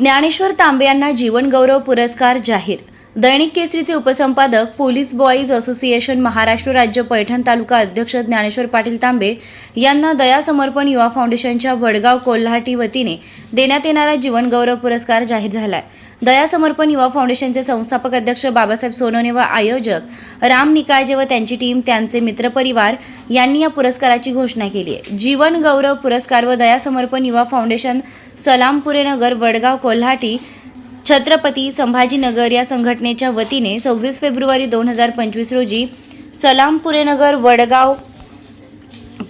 ज्ञानेश्वर तांबे यांना जीवनगौरव पुरस्कार जाहीर दैनिक केसरीचे उपसंपादक पोलीस बॉईज असोसिएशन महाराष्ट्र राज्य पैठण तालुका अध्यक्ष ज्ञानेश्वर पाटील तांबे यांना दया समर्पण युवा फाउंडेशनच्या वडगाव कोल्हाटी वतीने देण्यात येणारा जीवनगौरव पुरस्कार जाहीर झालाय. दया समर्पण युवा फाउंडेशनचे संस्थापक अध्यक्ष बाबासाहेब सोनवणे व आयोजक राम निकाळजे व त्यांची टीम त्यांचे मित्रपरिवार यांनी या पुरस्काराची घोषणा केली आहे. जीवन गौरव पुरस्कार व दया समर्पण युवा फाउंडेशन सलामपुरे नगर वडगाव कोल्हाटी छत्रपती संभाजीनगर या संघटनेच्या वतीने सव्वीस फेब्रुवारी दोन हजार पंचवीस रोजी सलामपुरेनगर वडगाव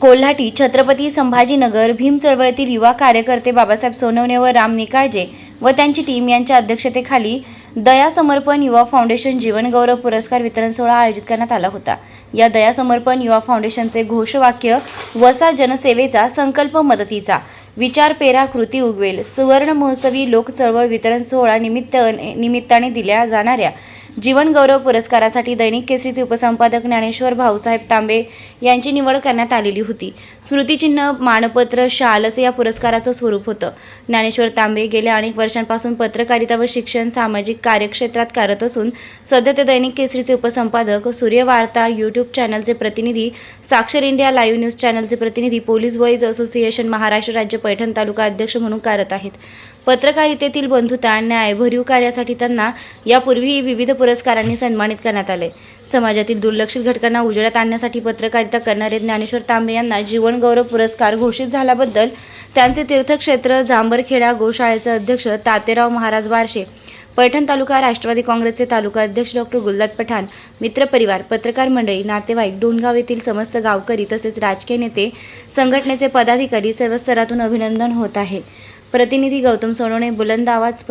कोल्हाटी छत्रपती संभाजीनगर भीम चळवळीतील युवा कार्यकर्ते बाबासाहेब सोनवणे व राम निकाळजे व त्यांची टीम यांच्या अध्यक्षतेखाली दया समर्पण युवा फाउंडेशन जीवनगौरव पुरस्कार वितरण सोहळा आयोजित करण्यात आला होता. या दया समर्पण युवा फाउंडेशनचे घोषवाक्य वसा जनसेवेचा संकल्प मदतीचा विचार पेरा कृती उगवेल. सुवर्ण महोत्सवी लोकचळवळ वितरण सोहळा निमित्त निमित्ताने दिल्या जाणाऱ्या जीवनगौरव पुरस्कारासाठी दैनिक केसरीचे उपसंपादक ज्ञानेश्वर भाऊसाहेब तांबे यांची निवड करण्यात आलेली होती. स्मृतिचिन्ह मानपत्र शाल असे या पुरस्काराचं स्वरूप होतं. ज्ञानेश्वर तांबे गेल्या अनेक वर्षांपासून पत्रकारिता व शिक्षण सामाजिक कार्यक्षेत्रात कार्यरत असून सध्या ते दैनिक केसरीचे उपसंपादक सूर्यवार्ता यूट्यूब चॅनलचे प्रतिनिधी साक्षर इंडिया लाईव्ह न्यूज चॅनलचे प्रतिनिधी पोलीस बॉईज असोसिएशन महाराष्ट्र राज्य पैठण तालुका अध्यक्ष म्हणून कार्यरत आहेत. पत्रकारितेतील बंधुता न्यायभरीव कार्यासाठी त्यांना यापूर्वीही विविध पुरस्कारांनी सन्मानित करण्यात आले. समाजातील दुर्लक्षित घटकांना उजेडात आणण्यासाठी पत्रकारिता करणारे ज्ञानेश्वर तांबे यांना जीवन गौरव पुरस्कार घोषित झाल्याबद्दल त्यांचे तीर्थक्षेत्र जांभरखेडा गोशाळेचे अध्यक्ष तातेराव महाराज वारशे पैठण तालुका राष्ट्रवादी काँग्रेसचे तालुका अध्यक्ष डॉक्टर गुलदाद पठाण मित्रपरिवार पत्रकार मंडळी नातेवाईक डोणगाव येथील समस्त गावकरी तसेच राजकीय नेते संघटनेचे पदाधिकारी सर्व स्तरातून अभिनंदन होत आहे. प्रतिनिधी गौतम सोनवणे बुलंद आवाज